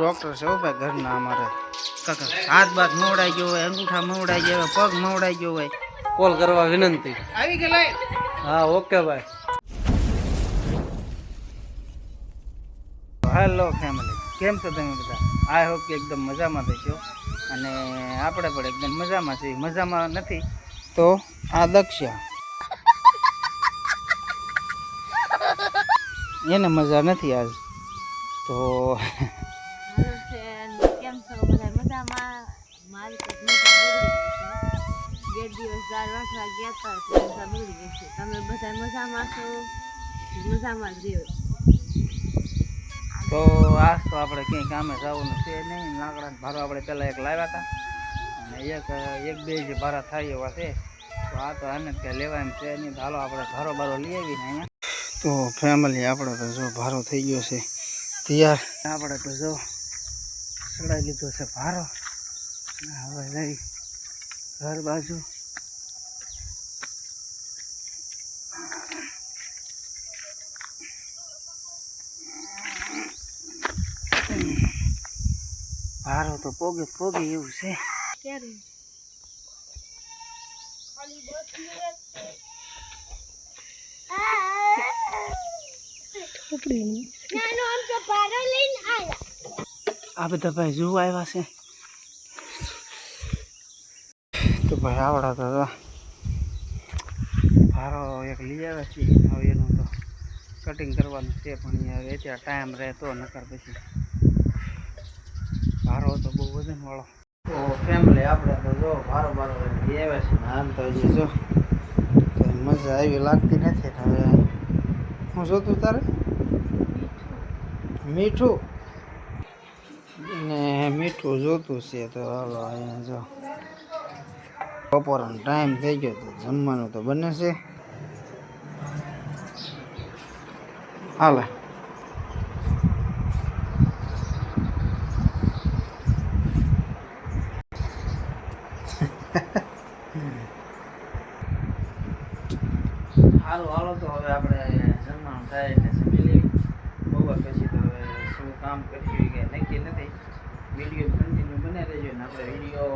Doctor છે ભાઈ ઘરના અમારે. કાકા હાથ બાથ મવડાઈ ગયો હોય અંગૂઠા મવડાઈ ગયા હોય પગ મવડાઈ ગયો હોય. કોલ કરવા વિનંતી. આવી ગયેલા હા ઓકે ભાઈ. હેલો ફેમિલી કેમ છો તમે બધા? આઈ હોપ કે એકદમ મજામાં થશો અને આપણે પણ એકદમ મજામાં છીએ. મજામાં નથી તો આ દક્ષા એને મજા નથી આજ. તો તો આજ તો આપણે ક્યાંય કામે જવાનું છે નહીં. લાકડા ભારો આપણે પહેલાં એક લાવ્યા હતા. અને એક એક બે જે ભારા થાય એવા છે. તો આ તો આને ત્યાં લેવા એમ છે નહીં. હાલો આપણે ભારો બારો લઈ આવીને અહીંયા. તો ફેમિલી આપણે તો જો ભારો થઈ ગયો છે. તૈયાર. આપણે તો જો ચડાવી લીધો છે ભારો. હવે લઈ ઘર બાજુ. ભારો તો પોગે પોગે એવું છે. ક્યારે? આ બધા ભાઈ જોવા આવ્યા છે. તો ભાઈ આવડા તો ભારો એક લઈ આવ્યા છીએ. હવે એનું તો કટિંગ કરવાનું છે, પણ અહીંયા અત્યારે ટાઈમ રહેતો નકર પછી. ભારો તો બહુ વજનવાળો તો ફેમિલી આપણે તો જો ભારો ભારો લઈ આવ્યા છે આમ તો જો મજા આવી લાગતી નથી. હવે હું જોતું તારે? મીઠું? ને મીઠું જોતું છે તો હાલો અહીંયા જો. બપોરનો ટાઈમ થઈ ગયો તો જમવાનું તો બને છે. હાલે. હાલો હાલો તો હવે આપણે જમવાનું થાય બપોર પછી તો હવે શું કામ કરી કે નક્કી નથી. વીડિયો કન્ટિન્યુ બને રહેજો ને આપણે વીડિયો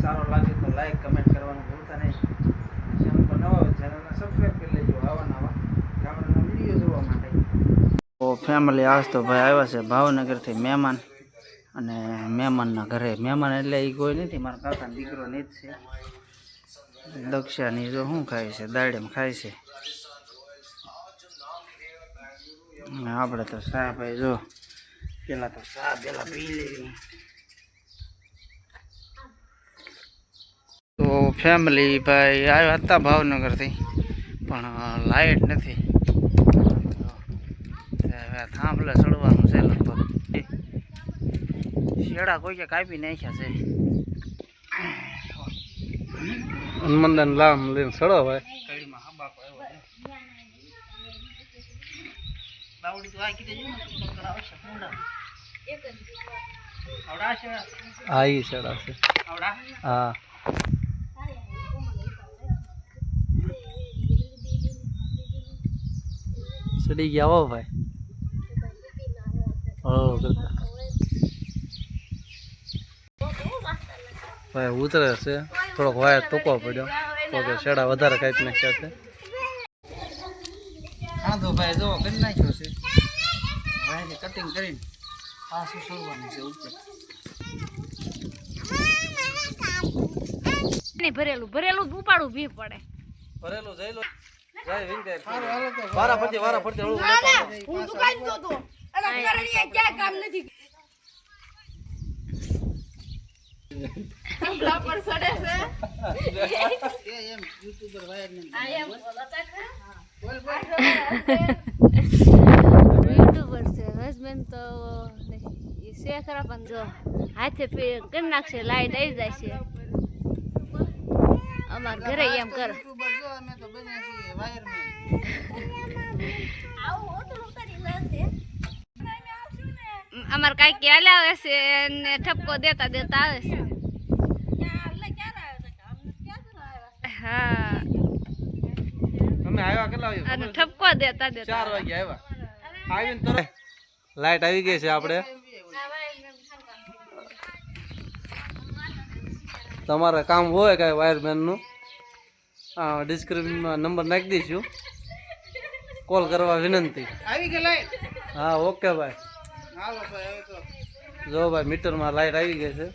સારો લાગે તો લાઈક કમેન્ટ કરવાનું ભૂલતા નહીં. ચેનલ પર નવા હોય ચેનલને સબસ્ક્રાઈબ કરી લેજો આવા નવા ગામડાના વીડિયો જોવા માટે. તો ફેમિલી આજ તો ભાઈ આવ્યા છે ભાવનગરથી મહેમાન અને મહેમાનના ઘરે. મહેમાન એટલે એ કોઈ નથી, મારા કાકાનો દીકરો ને જ છે. દક્ષાની જો શું ખાય છે? દાડેમ ખાય છે. આપણે તો સાહેબ જો પેલા તો ચા પેલા પી લેવી તો ફેમિલી ભાઈ આવ્યા હતા ભાવનગરથી પણ લાઇટ નથી. હવે થાંભલે ચડવાનું છે લગભગ. શેડા કોઈ કાપી નાખ્યા છે. હનુમાનદાન લામ લઈને સડો ભાઈ કડીમાં હબાકો આવ્યો છે બાવડી તો આ કીધે જો હા સડા છે આવડા હા. સડી ગયા હો ભાઈ. કરતા ભાઈ ઉતરે છે. થોડોક વાયર ટૂંકો પડ્યો. તો કે શેડા વધારે કાપી નાખ્યા છે તો ભાઈ જો કરી નાખ્યો છે. ભાઈ કટિંગ કરીને પાછું છોડવાનું છે ઉપર. ભરેલું ભરેલું જ ઉપાડું ભી પડે. ભરેલું જઈ લો. જાય વિંગે વારા ફરતી વારા ફરતી હું દુકાન ગયો તો. કરણીએ ક્યાં કામ નથી. પર સડે છે એ એમ યુટ્યુબર વાયર ને આ એમ. બોલતા ખરા યુટ્યુબર છે હસબન્ડ તો છે ખરા પણ જો હાથે કરી નાખશે લાઈટ આવી જાય છે અમાર ઘરે એમ કરે અમાર કાંઈક હાલ આવે છે ને ઠપકો દેતા દેતા આવે છે ક્યાં ક્યાં ક્યાં હા અમે લાઈટ આવી ગઈ છે આપણે. તમારે કામ હોય કાંઈ વાયરમેનનું? હા ડિસ્ક્રિપ્શનમાં નંબર નાખી દઈશું. કોલ કરવા વિનંતી. હા ઓકે ભાઈ. હાલો ભાઈ હવે તો જો ભાઈ મીટરમાં લાઈટ આવી ગઈ છે.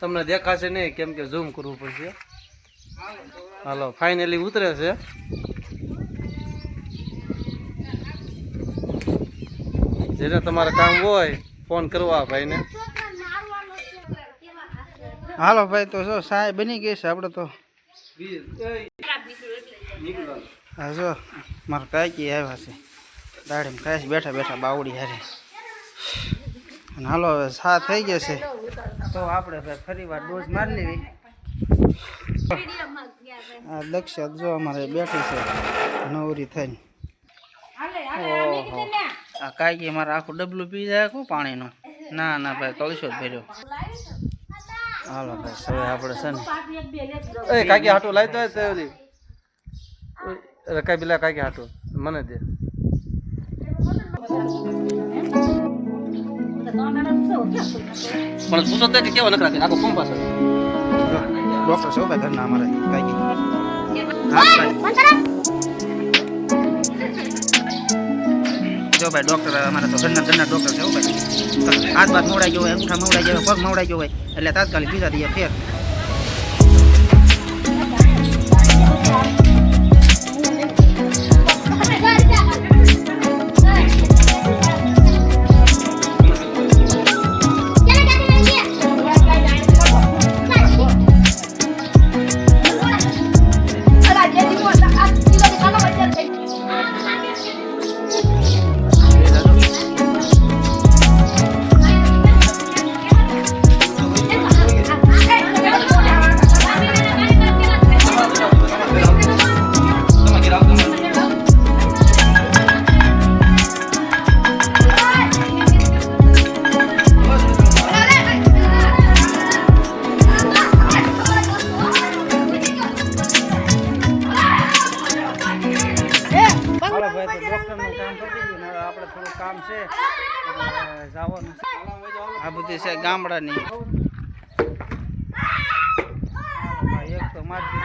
તમને દેખાશે નહીં કેમ કે ઝૂમ કરવું પડશે. હાલો. ફાઇનલી ઉતરે છે. જેને તમારે કામ હોય ફોન કરવા ભાઈને. હાલો ભાઈ તો જો સાહેબ બની ગઈ છે આપણે તો. હા જો મારે કાકી આવ્યા છે. દાડીમાં ખાસ બેઠા બેઠા બાવડી હારે. અને હાલો હવે સા થઈ ગયા છે. તો આપણે ભાઈ ફરી વાર ડોઝ મારી લેવી. આ દક્ષા જો અમારે બેઠી છે નવરી થઈને. ઓહો આ કાકી અમારે આખું ડબલું પી જાય કો પાણીનું. ના ના ભાઈ કળશો જ ભર્યો. હાલો ભાઈ હવે આપણે છે ને એ કાકી હાટું લાવી દો તે ઓલી રકાઈ બિલા કાકી હાટું મને દે. પણ તું તે કે કેવો નકરા કે આખો કોમ પાસે ડોક્ટર હો ભાઈ ઘરના અમારે કાકી જો ભાઈ ડોક્ટર અમારે તો ઘરના ઘરના ડોક્ટર છે ભાઈ. હાથ બાદ મોડાઈ ગયો હોય અંગૂઠા મોડાઈ ગયો હોય, પગ મોડાઈ ગયો હોય, એટલે તાત્કાલિક બીજા દઈએ ફેર. આપણે થોડું કામ છે જવાનું આ બધી છે ગામડાની એક તો મારી.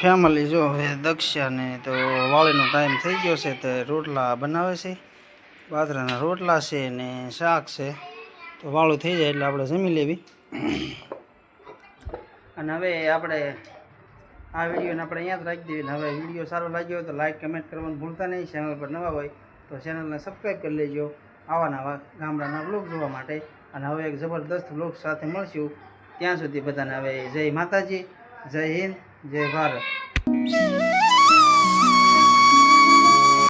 ફેમિલી જો હવે દક્ષાને તો વાળીનો ટાઈમ થઈ ગયો છે તો રોટલા બનાવે છે. બાજરાના રોટલા છે ને શાક છે. તો વાળું થઈ જાય એટલે આપણે જમી લેવી. અને હવે આપણે આ વિડીયોને આપણે જ રાખી દેવી હવે વીડિયો સારો લાગ્યો હોય તો લાઈક કમેન્ટ કરવાનું ભૂલતા નહીં. ચેનલ પર નવા હોય તો ચેનલને સબસ્ક્રાઈબ કરી લેજો. આવા નવા ગામડાના બ્લોગ જોવા માટે. અને હવે એક જબરદસ્ત બ્લોગ સાથે મળશું. ત્યાં સુધી બધાને હવે જય માતાજી, જય હિન્દ. જય ભારત.